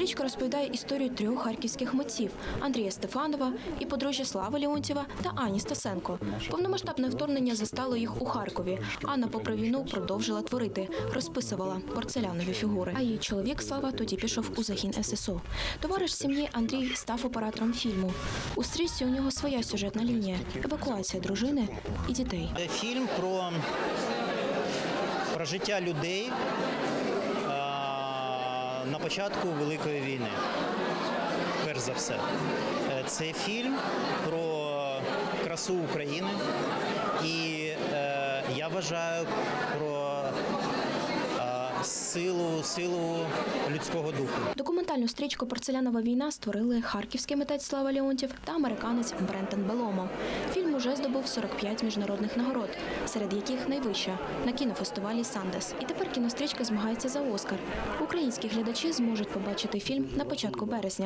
Стрічка розповідає історію трьох харківських митців Андрія Стефанова і подружжя Слави Леонтьєва та Ані Стасенко. Повномасштабне вторгнення застало їх у Харкові. Анна, попри війну, продовжила творити, розписувала порцелянові фігури. А її чоловік Слава тоді пішов у загін ССО. Товариш сім'ї Андрій став оператором фільму. У стрічці у нього своя сюжетна лінія евакуація дружини і дітей. Фільм про, про життя людей на початку Великої війни. Перш за все. Е, Це фільм про красу України і е, я вважаю про силу, силу людського духу. Документальну стрічку Порцелянова війна створили харківський митець Слава Леонтів та американець Брентон Беломо. Фільм уже здобув 45 міжнародних нагород, серед яких найвища на кінофестивалі Сандес. І тепер кінострічка змагається за Оскар. Українські глядачі зможуть побачити фільм на початку березня.